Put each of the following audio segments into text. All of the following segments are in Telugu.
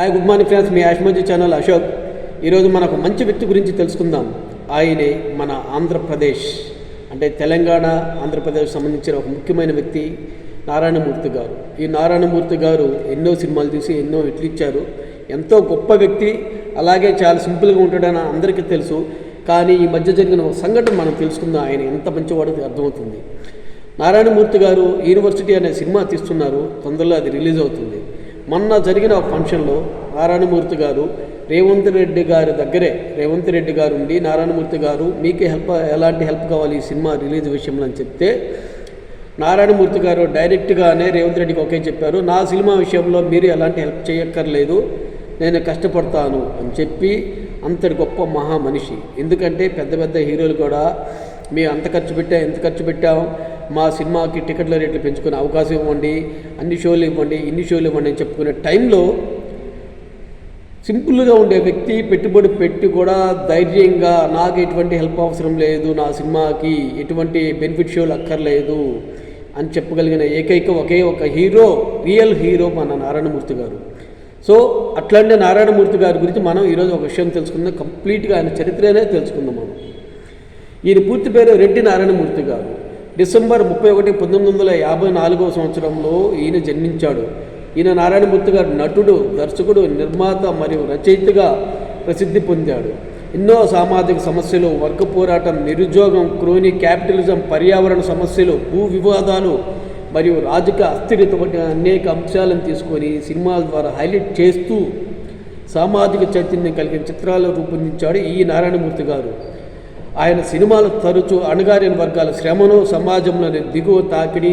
Hi good morning friends. మీ ఆష్మజీ ఛానల్ అశోక్. ఈరోజు మనకు మంచి వ్యక్తి గురించి తెలుసుకుందాం. ఆయనే మన ఆంధ్రప్రదేశ్ అంటే తెలంగాణ ఆంధ్రప్రదేశ్ సంబంధించిన ఒక ముఖ్యమైన వ్యక్తి నారాయణమూర్తి గారు. ఈ నారాయణమూర్తి గారు ఎన్నో సినిమాలు తీసి ఎన్నో హిట్లు ఇచ్చారు. ఎంతో గొప్ప వ్యక్తి. అలాగే చాలా సింపుల్గా ఉంటాడని అందరికీ తెలుసు. కానీ ఈ మధ్య జరిగిన ఒక సంఘటన మనం తెలుసుకుందాం. ఆయన ఎంత మంచివాడో అర్థమవుతుంది. నారాయణమూర్తి గారు యూనివర్సిటీ అనే సినిమా తీస్తున్నారు. తొందరలో అది రిలీజ్ అవుతుంది. మొన్న జరిగిన ఫంక్షన్లో నారాయణమూర్తి గారు రేవంత్ రెడ్డి గారి దగ్గరే రేవంత్ రెడ్డి గారు ఉండి నారాయణమూర్తి గారు మీకు హెల్ప్ ఎలాంటి హెల్ప్ కావాలి ఈ సినిమా రిలీజ్ విషయంలో? అని చెప్తే నారాయణమూర్తి గారు డైరెక్ట్గానే రేవంత్ రెడ్డికి ఒకే చెప్పారు. నా సినిమా విషయంలో మీరు ఎలాంటి హెల్ప్ చేయక్కర్లేదు. నేను కష్టపడతాను అని చెప్పి అంతటి గొప్ప మహా మనిషి. ఎందుకంటే పెద్ద పెద్ద హీరోలు కూడా మేము అంత ఖర్చు పెట్టా ఎంత ఖర్చు పెట్టాం మా సినిమాకి టికెట్ల రేట్లు పెంచుకునే అవకాశం ఇవ్వండి అన్ని షోలు ఇవ్వండి ఇన్ని షోలు ఇవ్వండి అని చెప్పుకునే టైంలో సింపుల్గా ఉండే వ్యక్తి పెట్టుబడి పెట్టి కూడా ధైర్యంగా నాకు ఎటువంటి హెల్ప్ అవసరం లేదు నా సినిమాకి ఎటువంటి బెనిఫిట్ షోలు అక్కర్లేదు అని చెప్పగలిగిన ఏకైక ఒకే ఒక హీరో రియల్ హీరో మన నారాయణమూర్తి గారు. సో అట్లాంటి నారాయణమూర్తి గారి గురించి మనం ఈరోజు ఒక విషయం తెలుసుకుందాం. కంప్లీట్గా ఆయన చరిత్రనే తెలుసుకుందాం మనం. ఈయన పూర్తి పేరు రెడ్డి నారాయణమూర్తి గారు. డిసెంబర్ ముప్పై ఒకటి పంతొమ్మిది వందల యాభై నాలుగవ సంవత్సరంలో ఈయన జన్మించాడు. ఈయన నారాయణమూర్తి గారు నటుడు దర్శకుడు నిర్మాత మరియు రచయితగా ప్రసిద్ధి పొందాడు. ఎన్నో సామాజిక సమస్యలు వర్గ పోరాటం నిరుద్యోగం క్రోని క్యాపిటలిజం పర్యావరణ సమస్యలు భూ వివాదాలు మరియు రాజకీయ అస్థిరత వంటి అనేక అంశాలను తీసుకొని సినిమాల ద్వారా హైలైట్ చేస్తూ సామాజిక చైతన్యం కలిగిన చిత్రాలు రూపొందించాడు ఈ నారాయణమూర్తి గారు. ఆయన సినిమాలు తరచూ అణగారిన వర్గాల శ్రమను సమాజంలోని దిగువ తాకిడి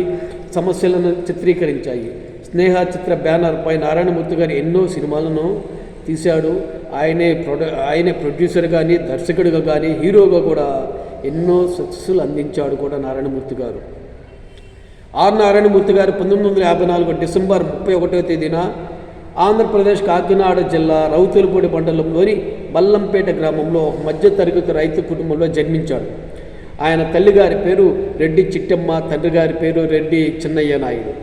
సమస్యలను చిత్రీకరించాయి. స్నేహ చిత్ర బ్యానర్ పై నారాయణమూర్తి గారు ఎన్నో సినిమాలను తీశాడు. ఆయనే ప్రొడ ఆయనే ప్రొడ్యూసర్ కానీ దర్శకుడిగా కానీ హీరోగా కూడా ఎన్నో సక్సెస్లు అందించాడు కూడా నారాయణమూర్తి గారు. ఆర్ నారాయణమూర్తి గారు పంతొమ్మిది వందల యాభై నాలుగు డిసెంబర్ ముప్పై ఒకటో తేదీన ఆంధ్రప్రదేశ్ కాకినాడ జిల్లా రౌతులపూడి మండలంలోని బల్లంపేట గ్రామంలో మధ్య మధ్యతరగతి రైతు కుటుంబంలో జన్మించాడు. ఆయన తల్లిగారి పేరు రెడ్డి చిట్టమ్మ తండ్రి గారి పేరు రెడ్డి చిన్నయ్య నాయుడు.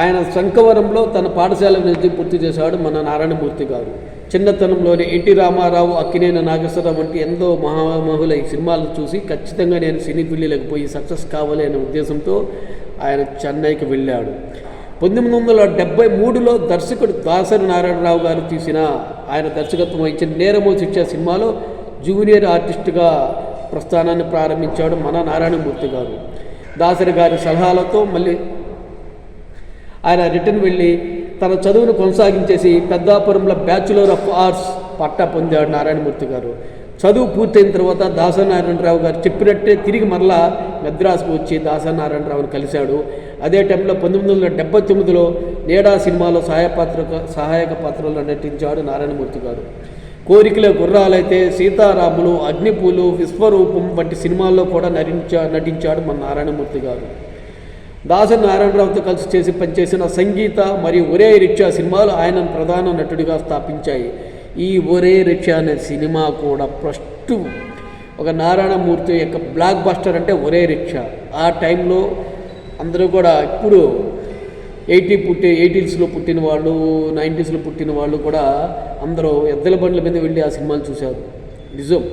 ఆయన శంకవరంలో తన పాఠశాల నుంచి పూర్తి చేశాడు మన నారాయణమూర్తి గారు. చిన్నతనంలోనే ఎన్టీ రామారావు అక్కినేని నాగేశ్వరరావు వంటి ఎంతో మహామహుల ఈ సినిమాలు చూసి ఖచ్చితంగా నేను సినీ ఫీల్డ్లోకి పోయి సక్సెస్ కావాలి అనే ఉద్దేశంతో ఆయన చెన్నైకి వెళ్ళాడు. పంతొమ్మిది వందల డెబ్బై మూడులో దర్శకుడు దాసరి నారాయణరావు గారు తీసిన ఆయన దర్శకత్వం వహించిన నేరము శిక్ష సినిమాలో జూనియర్ ఆర్టిస్టుగా ప్రస్థానాన్ని ప్రారంభించాడు మన నారాయణమూర్తి గారు. దాసరి గారి సలహాలతో మళ్ళీ ఆయన రిటర్న్ వెళ్ళి తన చదువును కొనసాగించేసి పెద్దాపురంలో బ్యాచులర్ ఆఫ్ ఆర్ట్స్ పట్టా పొందాడు నారాయణమూర్తి గారు. చదువు పూర్తయిన తర్వాత దాసనారాయణరావు గారు చెప్పినట్టే తిరిగి మరలా మద్రాసుకు వచ్చి దాసనారాయణరావుని కలిశాడు. అదే టైంలో పంతొమ్మిది వందల డెబ్బై తొమ్మిదిలో నేడా సినిమాలో సహాయ పాత్ర సహాయక పాత్రలో నటించాడు నారాయణమూర్తి గారు. కోరికల గుర్రాలైతే సీతారాములు అగ్నిపూలు విశ్వరూపం వంటి సినిమాల్లో కూడా నటించా నటించాడు మన నారాయణమూర్తి గారు. దాసరి నారాయణరావుతో కలిసి చేసి పనిచేసిన సంగీత మరియు ఒరే రిక్షా సినిమాలు ఆయనను ప్రధాన నటుడిగా స్థాపించాయి. ఈ ఒరే రిక్షా అనే సినిమా కూడా ఫస్ట్ ఒక నారాయణమూర్తి యొక్క బ్లాక్ బస్టర్ అంటే ఒరే రిక్షా. ఆ టైంలో అందరూ కూడా ఇప్పుడు ఎయిటీ పుట్టి ఎయిటీస్లో పుట్టిన వాళ్ళు నైంటీస్లో పుట్టిన వాళ్ళు కూడా అందరూ ఎద్దల బండ్ల మీద వెళ్ళి ఆ సినిమాలు చూశారు. నిజం.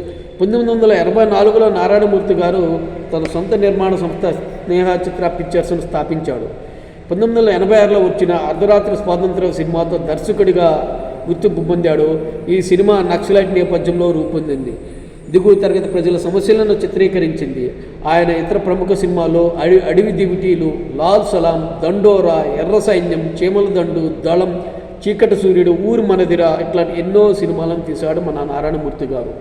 పంతొమ్మిది వందల ఎనభై నాలుగులో నారాయణమూర్తి గారు తన సొంత నిర్మాణ సంస్థ స్నేహ చిత్ర పిక్చర్స్ను స్థాపించాడు. పంతొమ్మిది వందల ఎనభై ఆరులో వచ్చిన అర్ధరాత్రి స్వాతంత్ర సినిమాతో దర్శకుడిగా గుర్తింపు పొందాడు. ఈ సినిమా నక్సలైట్ నేపథ్యంలో రూపొందింది. దిగువ తరగతి ప్రజల సమస్యలను చిత్రీకరించింది. ఆయన ఇతర ప్రముఖ సినిమాల్లో అడి అడవి దివిటీలు లాల్ సలాం దండోరా ఎర్ర సైన్యం చీమల దండు దళం చీకటి సూర్యుడు ఊరు మనదిరా ఇట్లాంటి ఎన్నో సినిమాలను తీశాడు మన నారాయణమూర్తి గారు.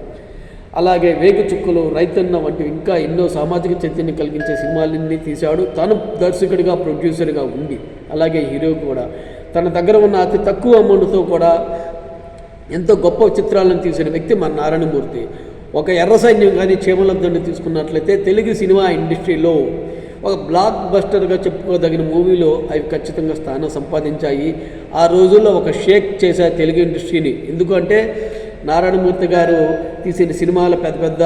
అలాగే వేగు చుక్కలు రైతన్న వంటి ఇంకా ఎన్నో సామాజిక చైతన్యం కలిగించే సినిమాలన్నీ తీశాడు. తను దర్శకుడిగా ప్రొడ్యూసర్గా ఉండి అలాగే హీరో కూడా. తన దగ్గర ఉన్న అతి తక్కువ అమౌంట్తో కూడా ఎంతో గొప్ప చిత్రాలను తీసిన వ్యక్తి మన నారాయణమూర్తి. ఒక ఎర్ర సైన్యం కానీ చీమలద్దండి తీసుకున్నట్లయితే తెలుగు సినిమా ఇండస్ట్రీలో ఒక బ్లాక్ బస్టర్గా చెప్పుకోదగిన మూవీలో అవి ఖచ్చితంగా స్థానం సంపాదించాయి. ఆ రోజుల్లో ఒక షేక్ చేశారు తెలుగు ఇండస్ట్రీని. ఎందుకంటే నారాయణమూర్తి గారు తీసిన సినిమాలు పెద్ద పెద్ద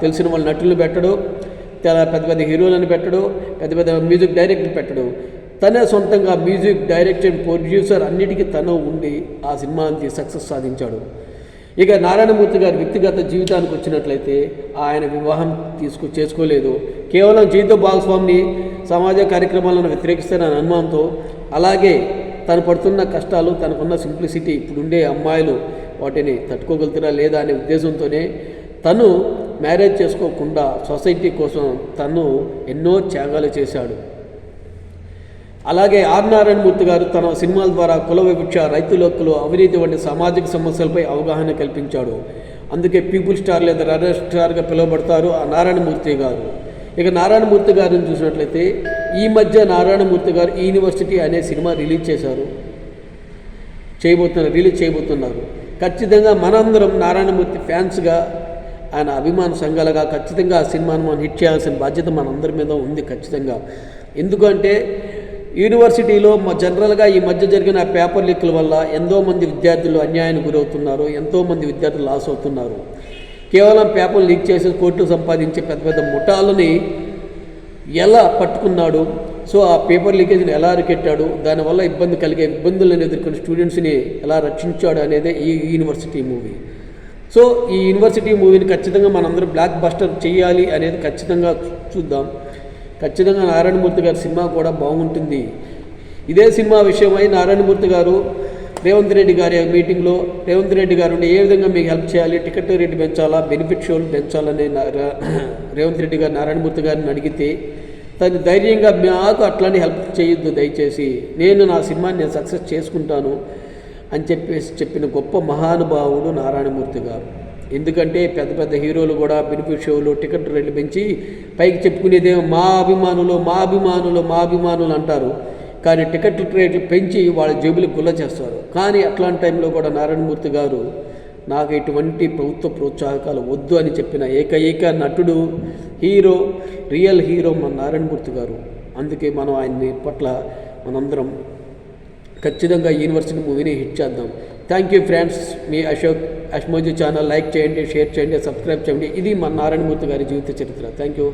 తెలిసిన వాళ్ళ నటులు పెట్టడు చాలా పెద్ద పెద్ద హీరోలను పెట్టడు పెద్ద పెద్ద మ్యూజిక్ డైరెక్టర్ పెట్టడు. తనే సొంతంగా మ్యూజిక్ డైరెక్టర్ ప్రొడ్యూసర్ అన్నిటికీ తను ఉండి ఆ సినిమాని సక్సెస్ సాధించాడు. ఇక నారాయణమూర్తి గారి వ్యక్తిగత జీవితానికి వచ్చినట్లయితే ఆయన వివాహం తీసుకు చేసుకోలేదు. కేవలం జీవిత భాగస్వామిని సమాజ కార్యక్రమాలను వ్యతిరేకిస్తారని అనుమానంతో అలాగే తను పడుతున్న కష్టాలు తనకున్న సింప్లిసిటీ ఇప్పుడుండే అమ్మాయిలు వాటిని తట్టుకోగలుగుతారా లేదా అనే ఉద్దేశంతోనే తను మ్యారేజ్ చేసుకోకుండా సొసైటీ కోసం తను ఎన్నో త్యాగాలు చేశాడు. అలాగే ఆర్ నారాయణమూర్తి గారు తన సినిమాల ద్వారా కుల వివక్ష రైతు హక్కులు అవినీతి వంటి సామాజిక సమస్యలపై అవగాహన కల్పించాడు. అందుకే పీపుల్ స్టార్ లేదా రడర్ స్టార్గా పిలువబడతారు ఆ నారాయణమూర్తి గారు. ఇక నారాయణమూర్తి గారిని చూసినట్లయితే ఈ మధ్య నారాయణమూర్తి గారు యూనివర్సిటీ అనే సినిమా రిలీజ్ చేశారు. చేయబోతున్నారు రిలీజ్ చేయబోతున్నారు. ఖచ్చితంగా మనందరం నారాయణమూర్తి ఫ్యాన్స్గా ఆయన అభిమాన సంఘాలుగా ఖచ్చితంగా ఆ సినిమాను మనం హిట్ చేయాల్సిన బాధ్యత మనందరి మీద ఉంది ఖచ్చితంగా. ఎందుకంటే యూనివర్సిటీలో జనరల్గా ఈ మధ్య జరిగిన పేపర్ లీక్ల వల్ల ఎంతోమంది విద్యార్థులు అన్యాయానికి గురవుతున్నారు ఎంతోమంది విద్యార్థులు లాస్ అవుతున్నారు. కేవలం పేపర్ లీక్ చేసి కోర్టు సంపాదించే పెద్ద పెద్ద ముఠాలని ఎలా పట్టుకున్నాడు సో ఆ పేపర్ లీకేజ్ని ఎలా అరికెట్టాడు దానివల్ల ఇబ్బంది కలిగే ఇబ్బందులను ఎదుర్కొన్న స్టూడెంట్స్ని ఎలా రక్షించాడు అనేదే ఈ యూనివర్సిటీ మూవీ. సో ఈ యూనివర్సిటీ మూవీని ఖచ్చితంగా మనందరం బ్లాక్ బస్టర్ చేయాలి అనేది ఖచ్చితంగా చూద్దాం. ఖచ్చితంగా నారాయణమూర్తి గారి సినిమా కూడా బాగుంటుంది. ఇదే సినిమా విషయమై నారాయణమూర్తి గారు రేవంత్ రెడ్డి గారి మీటింగ్లో రేవంత్ రెడ్డి గారు ఏ విధంగా మీకు హెల్ప్ చేయాలి టికెట్ రేటు పెంచాలా బెనిఫిట్ షోలు పెంచాలని నా- రా- రేవంత్ రెడ్డి గారు నారాయణమూర్తి గారిని అడిగితే తను ధైర్యంగా మాకు అట్లానే హెల్ప్ చేయొద్దు దయచేసి నేను నా సినిమాని నేను సక్సెస్ చేసుకుంటాను అని చెప్పేసి చెప్పిన గొప్ప మహానుభావుడు నారాయణమూర్తి గారు. ఎందుకంటే పెద్ద పెద్ద హీరోలు కూడా బెనిఫిట్ షోలు టికెట్ రేట్లు పెంచి పైకి చెప్పుకునేదేమో మా అభిమానులు మా అభిమానులు మా అభిమానులు అంటారు. కానీ టికెట్ రేట్లు పెంచి వాళ్ళ జేబులు గుల్ల చేస్తారు. కానీ అట్లాంటి టైంలో కూడా నారాయణమూర్తి గారు నాకు ఎటువంటి ప్రభుత్వ ప్రోత్సాహకాలు వద్దు అని చెప్పిన ఏకైక నటుడు హీరో రియల్ హీరో మన నారాయణమూర్తి గారు. అందుకే మనం ఆయన్ని పట్ల మనందరం ఖచ్చితంగా యూనివర్సిటీ మూవీని హిట్ చేద్దాం. థ్యాంక్ యూ ఫ్రెండ్స్ మీ అశోక్ అష్మోజీ ఛానల్ లైక్ చేయండి షేర్ చేయండి సబ్స్క్రైబ్ చేయండి. ఇది మన నారాయణమూర్తి గారి జీవిత చరిత్ర. Thank you